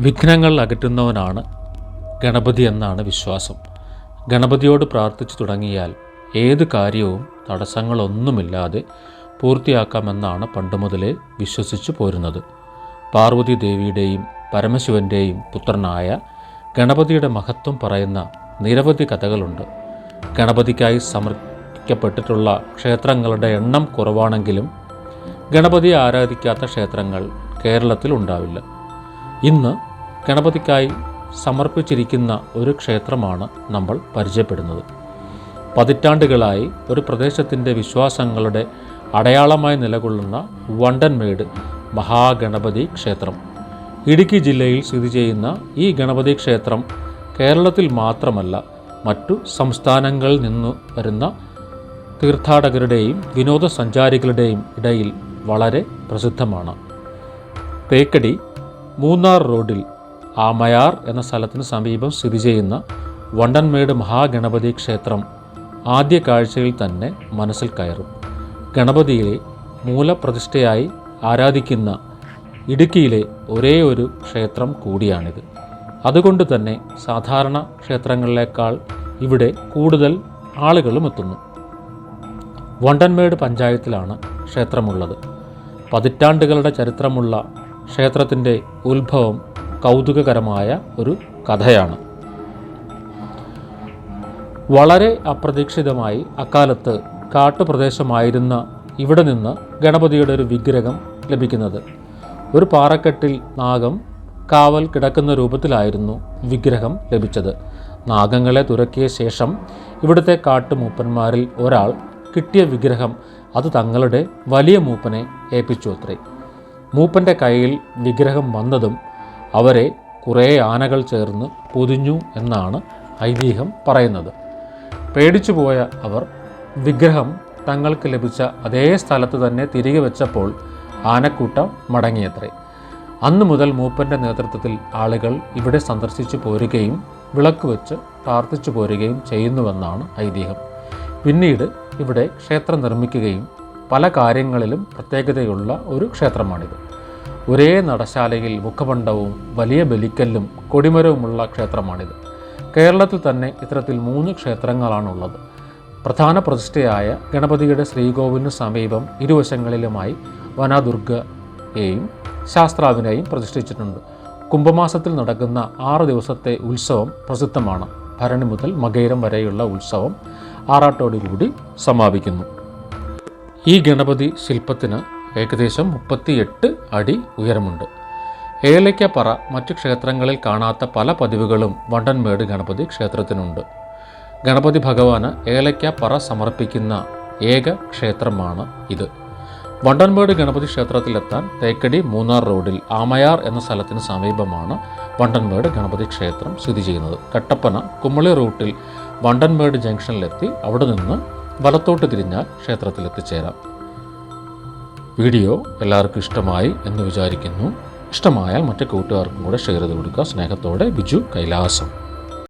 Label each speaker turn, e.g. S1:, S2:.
S1: വിഘ്നങ്ങൾ അകറ്റുന്നവനാണ് ഗണപതി എന്നാണ് വിശ്വാസം. ഗണപതിയോട് പ്രാർത്ഥിച്ചു തുടങ്ങിയാൽ ഏത് കാര്യവും തടസ്സങ്ങളൊന്നുമില്ലാതെ പൂർത്തിയാക്കാമെന്നാണ് പണ്ടുമുതലേ വിശ്വസിച്ചു പോരുന്നത്. പാർവതി ദേവിയുടെയും പരമശിവന്റെയും പുത്രനായ ഗണപതിയുടെ മഹത്വം പറയുന്ന നിരവധി കഥകളുണ്ട്. ഗണപതിക്കായി സമർപ്പിക്കപ്പെട്ടിട്ടുള്ള ക്ഷേത്രങ്ങളുടെ എണ്ണം കുറവാണെങ്കിലും ഗണപതിയെ ആരാധിക്കാത്ത ക്ഷേത്രങ്ങൾ കേരളത്തിൽ ഉണ്ടാവില്ല. ഇന്ന് ഗണപതിക്കായി സമർപ്പിച്ചിരിക്കുന്ന ഒരു ക്ഷേത്രമാണ് നമ്മൾ പരിചയപ്പെടുന്നത്. പതിറ്റാണ്ടുകളായി ഒരു പ്രദേശത്തിന്റെ വിശ്വാസങ്ങളുടെ അടയാളമായി നിലകൊള്ളുന്ന വണ്ടൻമേട് മഹാഗണപതി ക്ഷേത്രം. ഇടുക്കി ജില്ലയിൽ സ്ഥിതി ചെയ്യുന്ന ഈ ഗണപതി ക്ഷേത്രം കേരളത്തിൽ മാത്രമല്ല മറ്റു സംസ്ഥാനങ്ങളിൽ നിന്നു വരുന്ന തീർത്ഥാടകരുടെയും വിനോദസഞ്ചാരികളുടെയും ഇടയിൽ വളരെ പ്രസിദ്ധമാണ്. തേക്കടി മൂന്നാർ റോഡിൽ ആമയാർ എന്ന സ്ഥലത്തിന് സമീപം സ്ഥിതി ചെയ്യുന്ന വണ്ടൻമേട് മഹാഗണപതി ക്ഷേത്രം ആദ്യ കാഴ്ചയിൽ തന്നെ മനസ്സിൽ കയറും. ഗണപതിയിലെ മൂലപ്രതിഷ്ഠയായി ആരാധിക്കുന്ന ഇടുക്കിയിലെ ഒരേ ഒരു ക്ഷേത്രം കൂടിയാണിത്. അതുകൊണ്ട് തന്നെ സാധാരണ ക്ഷേത്രങ്ങളിലേക്കാൾ ഇവിടെ കൂടുതൽ ആളുകളും എത്തുന്നു. വണ്ടൻമേട് പഞ്ചായത്തിലാണ് ക്ഷേത്രമുള്ളത്. പതിറ്റാണ്ടുകളുടെ ചരിത്രമുള്ള ക്ഷേത്രത്തിന്റെ ഉത്ഭവം കൗതുകകരമായ ഒരു കഥയാണ്. വളരെ അപ്രതീക്ഷിതമായി അക്കാലത്ത് കാട്ടുപ്രദേശമായിരുന്ന ഇവിടെ നിന്ന് ഗണപതിയുടെ ഒരു വിഗ്രഹം ലഭിക്കുന്നത്. ഒരു പാറക്കെട്ടിൽ നാഗം കാവൽ കിടക്കുന്ന രൂപത്തിലായിരുന്നു വിഗ്രഹം ലഭിച്ചത്. നാഗങ്ങളെ തുരക്കിയ ശേഷം ഇവിടുത്തെ കാട്ടുമൂപ്പന്മാരിൽ ഒരാൾ കിട്ടിയ വിഗ്രഹം അത് തങ്ങളുടെ വലിയ മൂപ്പനെ ഏൽപ്പിച്ചു അത്രേ. മൂപ്പന്റെ കയ്യിൽ വിഗ്രഹം വന്നതും അവരെ കുറേ ആനകൾ ചേർന്ന് പൊതിഞ്ഞു എന്നാണ് ഐതിഹ്യം പറയുന്നത്. പേടിച്ചു പോയ അവർ വിഗ്രഹം തങ്ങൾക്ക് ലഭിച്ച അതേ സ്ഥലത്ത് തന്നെ തിരികെ വെച്ചപ്പോൾ ആനക്കൂട്ടം മടങ്ങിയത്രേ. അന്നു മുതൽ മൂപ്പന്റെ നേതൃത്വത്തിൽ ആളുകൾ ഇവിടെ സന്ദർശിച്ചു പോരുകയും വിളക്ക് വെച്ച് പ്രാർത്ഥിച്ചു പോരുകയും ചെയ്യുന്നുവെന്നാണ് ഐതിഹ്യം. പിന്നീട് ഇവിടെ ക്ഷേത്രം നിർമ്മിക്കുകയും പല കാര്യങ്ങളിലും പ്രത്യേകതയുള്ള ഒരു ക്ഷേത്രമാണിത്. ഒരേ നടശാലയിൽ മുഖമണ്ഡവും വലിയ ബലിക്കല്ലും കൊടിമരവുമുള്ള ക്ഷേത്രമാണിത്. കേരളത്തിൽ തന്നെ ഇത്തരത്തിൽ മൂന്ന് ക്ഷേത്രങ്ങളാണുള്ളത്. പ്രധാന പ്രതിഷ്ഠയായ ഗണപതിയുടെ ശ്രീകോവിലിന് സമീപം ഇരുവശങ്ങളിലുമായി വനദുർഗയെയും ശാസ്ത്രാവിനെയും പ്രതിഷ്ഠിച്ചിട്ടുണ്ട്. കുംഭമാസത്തിൽ നടക്കുന്ന ആറ് ദിവസത്തെ ഉത്സവം പ്രസിദ്ധമാണ്. ഭരണി മുതൽ മകൈരം വരെയുള്ള ഉത്സവം ആറാട്ടോടുകൂടി സമാപിക്കുന്നു. ഈ ഗണപതി ശില്പത്തിന് ഏകദേശം മുപ്പത്തിയെട്ട് അടി ഉയരമുണ്ട്. ഏലയ്ക്കപ്പറ മറ്റു ക്ഷേത്രങ്ങളിൽ കാണാത്ത പല പതിവുകളും വണ്ടൻമേട് ഗണപതി ക്ഷേത്രത്തിനുണ്ട്. ഗണപതി ഭഗവാന് ഏലയ്ക്കപ്പറ സമർപ്പിക്കുന്ന ഏക ക്ഷേത്രമാണ് ഇത്. വണ്ടൻമേട് ഗണപതി ക്ഷേത്രത്തിലെത്താൻ തേക്കടി മൂന്നാർ റോഡിൽ ആമയാർ എന്ന സ്ഥലത്തിന് സമീപമാണ് വണ്ടൻമേട് ഗണപതി ക്ഷേത്രം സ്ഥിതി ചെയ്യുന്നത്. കട്ടപ്പന കുമ്മളി റൂട്ടിൽ വണ്ടൻമേട് ജംഗ്ഷനിലെത്തി അവിടെ നിന്ന് വലത്തോട്ട് തിരിഞ്ഞാൽ ക്ഷേത്രത്തിൽ എത്തിച്ചേരാം വീഡിയോ എല്ലാവർക്കും ഇഷ്ടമായി എന്ന് വിചാരിക്കുന്നു. ഇഷ്ടമായാൽ മറ്റു കൂട്ടുകാർക്കും കൂടെ ഷെയർ ചെയ്ത് കൊടുക്കുക. സ്നേഹത്തോടെ ബിജു കൈലാസം.